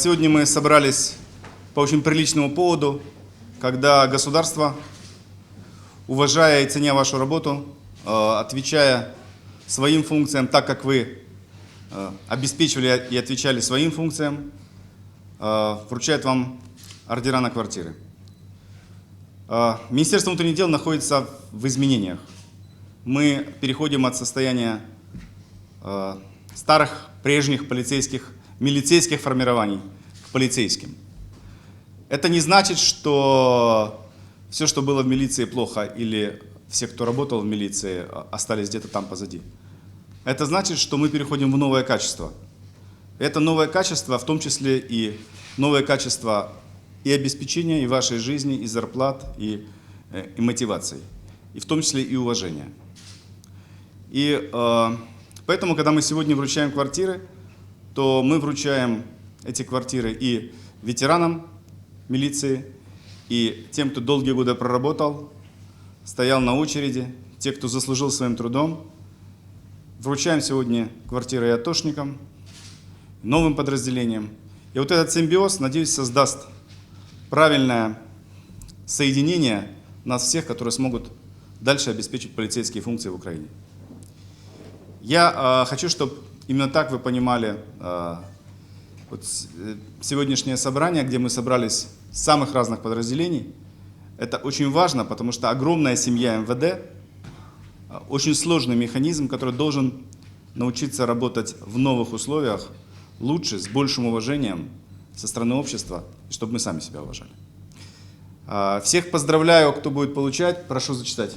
Сегодня мы собрались по очень приличному поводу, когда государство, уважая и ценя вашу работу, э, отвечая своим функциям так, как вы э, обеспечивали и отвечали своим функциям, э, вручает вам ордера на квартиры. Министерство внутренних дел находится в изменениях. Мы переходим от состояния старых, прежних полицейских, милицейских формирований к полицейским. Это не значит, что все, что было в милиции, плохо, или все, кто работал в милиции, э, остались где-то там позади. Это значит, что мы переходим в новое качество. Это новое качество, в том числе и новое качество и обеспечения, и вашей жизни, и зарплат, и, э, и мотиваций, и в том числе и уважения. И э, поэтому, когда мы сегодня вручаем квартиры, то мы вручаем эти квартиры и ветеранам милиции, и тем, кто долгие годы проработал, стоял на очереди, те, кто заслужил своим трудом. Вручаем сегодня квартиры и атошникам, новым подразделениям. И вот этот симбиоз, надеюсь, создаст правильное соединение нас всех, которые смогут дальше обеспечить полицейские функции в Украине. Я э, хочу, чтобы именно так вы понимали э, вот э, сегодняшнее собрание, где мы собрались с самых разных подразделений. Это очень важно, потому что огромная семья МВД, э, очень сложный механизм, который должен научиться работать в новых условиях лучше, с большим уважением со стороны общества, чтобы мы сами себя уважали. Всех поздравляю, кто будет получать. Прошу зачитать.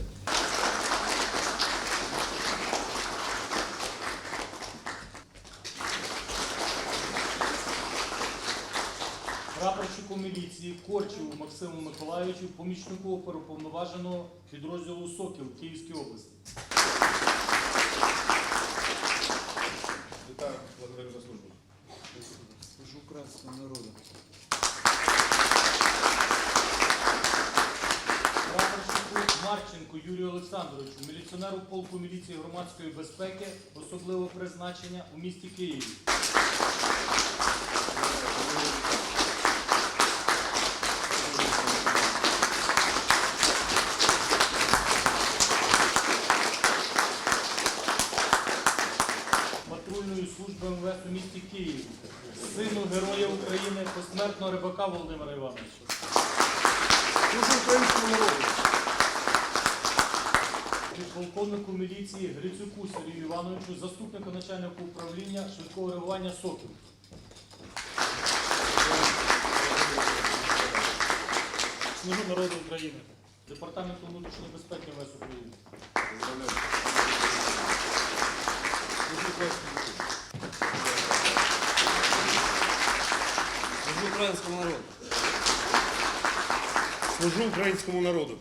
Прапорщику міліції Корчеву Максиму Миколайовичу, помічнику оперуповноваженого підрозділу Сокіл Київської області. Вітаю, благодарю за службу. Служу українському народу. Прапорщику Марченку Юрію Олександровичу, міліціонеру полку міліції громадської безпеки особливого призначення у місті Києві. патрульної служби МВС у місті Києві, сину Героя України, посмертного рибака Володимира Івановича. Служу українському народу. Полковнику міліції Грицюку Сергію Івановичу, заступнику начальника управління швидкого реагування СОКів. Служу народу України, Департаменту внутрішньої безпеки МВС України. Служу українському народу. Служу українському народу.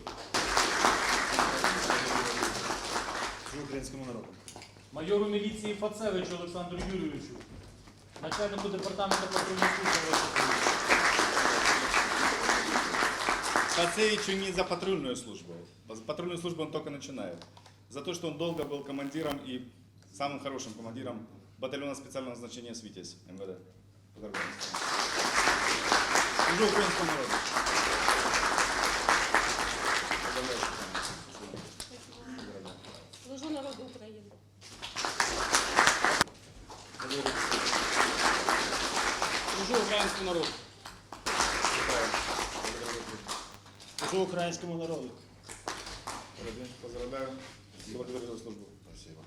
Служу українському народу. Майору міліції Фацевичу Олександру Юрійовичу, начальнику департаменту патрульної служби МВС України. Пацевичу не за патрульную службу. За патрульную службу он только начинает. За то, что он долго был командиром и самым хорошим командиром батальона специального назначения «Свитязь» МВД. Поздравляю. Служу українському народу. Служу народу України. Служу українському народу. Служу українському народу. Поздравляю. Благодарю за службу. Спасибо.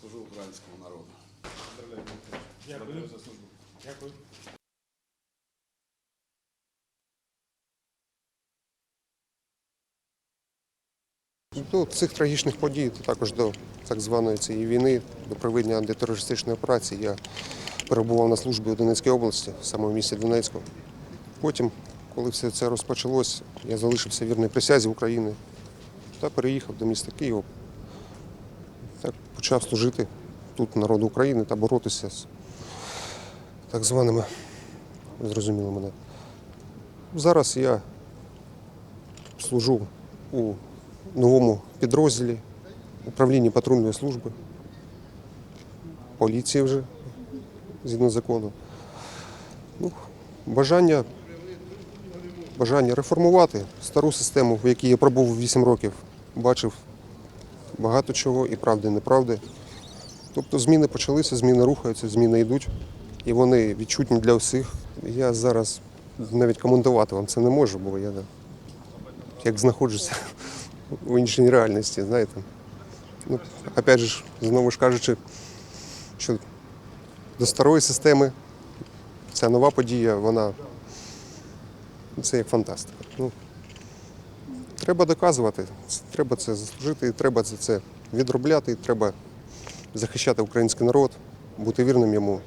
Служу українському народу. Поздравляю. Дякую. За службу. Дякую. До цих трагічних подій, також до так званої цієї війни, до проведення антитерористичної операції, я перебував на службі у Донецькій області, саме в місті Донецьку. Потім, коли все це розпочалось, я залишився вірний присязі України та переїхав до міста Києва. Так почав служити тут народу України та боротися з так званими, ви зрозуміли мене. Зараз я служу у новому підрозділі управління патрульної служби, поліції вже згідно закону. Бажання, бажання реформувати стару систему, в якій я пробув 8 років, бачив багато чого і правди, і неправди. Тобто зміни почалися, зміни рухаються, зміни йдуть, і вони відчутні для всіх. Я зараз навіть коментувати вам це не можу, бо я як знаходжуся в іншій реальності, знаєте. Ну, опять же, знову ж кажучи, що до старої системи ця нова подія, вона це як фантастика. Ну, треба доказувати, треба це заслужити, треба за це відробляти, треба захищати український народ, бути вірним йому,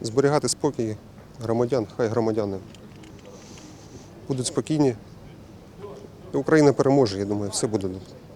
зберігати спокій громадян, хай громадяни будуть спокійні. Україна переможе, я думаю, все буде